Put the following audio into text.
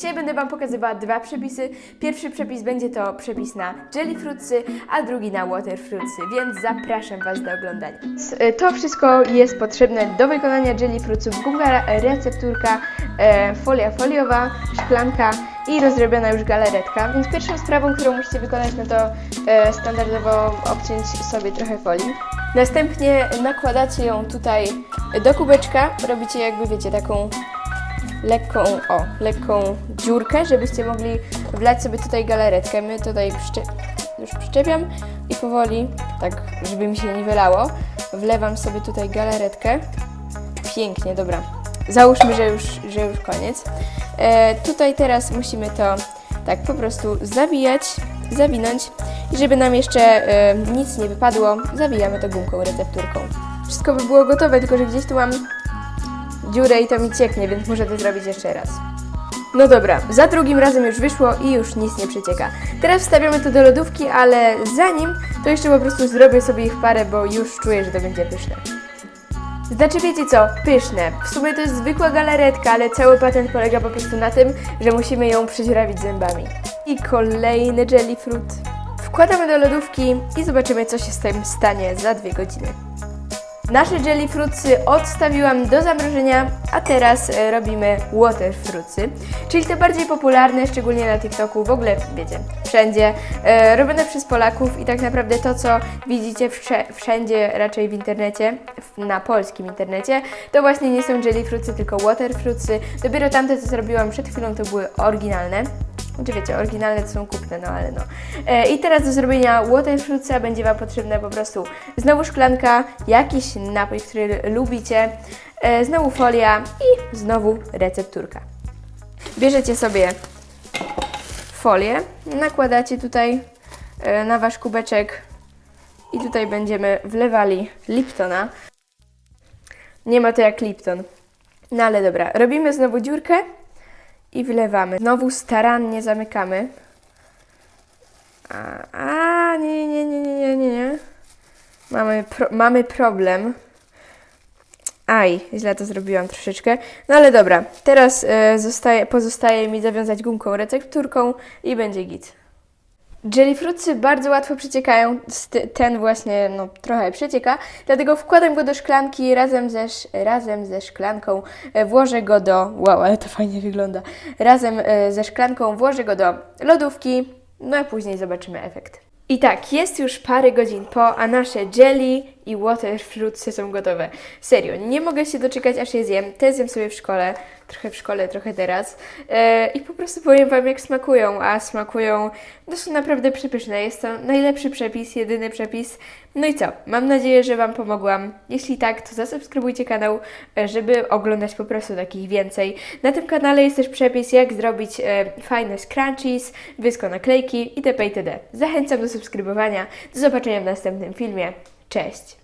Dzisiaj będę Wam pokazywała dwa przepisy. Pierwszy przepis będzie to przepis na jelly fruitsy, a drugi na water fruitsy, więc zapraszam Was do oglądania. e, To wszystko jest potrzebne do wykonania jelly fruitsów. Gumka, recepturka, e, folia foliowa, szklanka i rozrobiona już galaretka. Więc pierwszą sprawą, którą musicie wykonać, no to e, standardowo obciąć sobie trochę folii. Następnie nakładacie ją tutaj do kubeczka. Robicie jakby wiecie taką lekką, o, lekką dziurkę, żebyście mogli wlać sobie tutaj galaretkę. My tutaj przycze- już przyczepiam i powoli, tak żeby mi się nie wylało, wlewam sobie tutaj galaretkę. Pięknie, dobra. Załóżmy, że już, że już koniec. E, tutaj teraz musimy to tak po prostu zawijać, zawinąć i żeby nam jeszcze e, nic nie wypadło, zawijamy to gumką recepturką. Wszystko by było gotowe, tylko że gdzieś tu mam dziurę i to mi cieknie, więc muszę to zrobić jeszcze raz. No dobra, za drugim razem już wyszło i już nic nie przecieka. Teraz wstawiamy to do lodówki, ale zanim, to jeszcze po prostu zrobię sobie ich parę, bo już czuję, że to będzie pyszne. Znaczy wiecie co, pyszne. W sumie to jest zwykła galaretka, ale cały patent polega po prostu na tym, że musimy ją przeźrawić zębami. I kolejny jelly fruit. Wkładamy do lodówki i zobaczymy co się z tym stanie za dwie godziny. Nasze jelly fruitsy odstawiłam do zamrożenia, a teraz e, robimy water fruitsy, czyli te bardziej popularne, szczególnie na TikToku, w ogóle wiecie, wszędzie, e, robione przez Polaków i tak naprawdę to, co widzicie wszędzie, raczej w internecie, na polskim internecie, to właśnie nie są jelly fruitsy, tylko water fruitsy. Dopiero tamte, co zrobiłam przed chwilą, to były oryginalne. Znaczy wiecie, oryginalne to są kupne, no ale no. E, I teraz do zrobienia water fruitsa będzie Wam potrzebna po prostu znowu szklanka, jakiś napój, który lubicie, e, znowu folia i znowu recepturka. Bierzecie sobie folię, nakładacie tutaj e, na Wasz kubeczek i tutaj będziemy wlewali Liptona. Nie ma to jak Lipton. No ale dobra, robimy znowu dziurkę i wlewamy. Znowu starannie zamykamy. A, a nie, nie, nie, nie, nie, nie, nie. Mamy, pro, mamy problem. Aj, źle to zrobiłam troszeczkę. No ale dobra, teraz e, zostaje, pozostaje mi zawiązać gumką recepturką i będzie git. Jelly fruitsy bardzo łatwo przeciekają, ten właśnie no, trochę przecieka, dlatego wkładam go do szklanki razem ze, razem ze szklanką, e, włożę go do, wow, ale to fajnie wygląda, razem e, ze szklanką włożę go do lodówki, no a później zobaczymy efekt. I tak, jest już parę godzin po, a nasze jelly i water fruitsy są gotowe. Serio, nie mogę się doczekać, aż je zjem. Te zjem sobie w szkole, trochę w szkole, trochę teraz. E, I po prostu powiem Wam, jak smakują, a smakują, no są naprawdę przepyszne. Jest to najlepszy przepis, jedyny przepis. No i co? Mam nadzieję, że Wam pomogłam. Jeśli tak, to zasubskrybujcie kanał, e, żeby oglądać po prostu takich więcej. Na tym kanale jest też przepis, jak zrobić e, fajne scrunchies, wysko naklejki itp. itd. Zachęcam do subskrybowania. Do zobaczenia w następnym filmie. Cześć!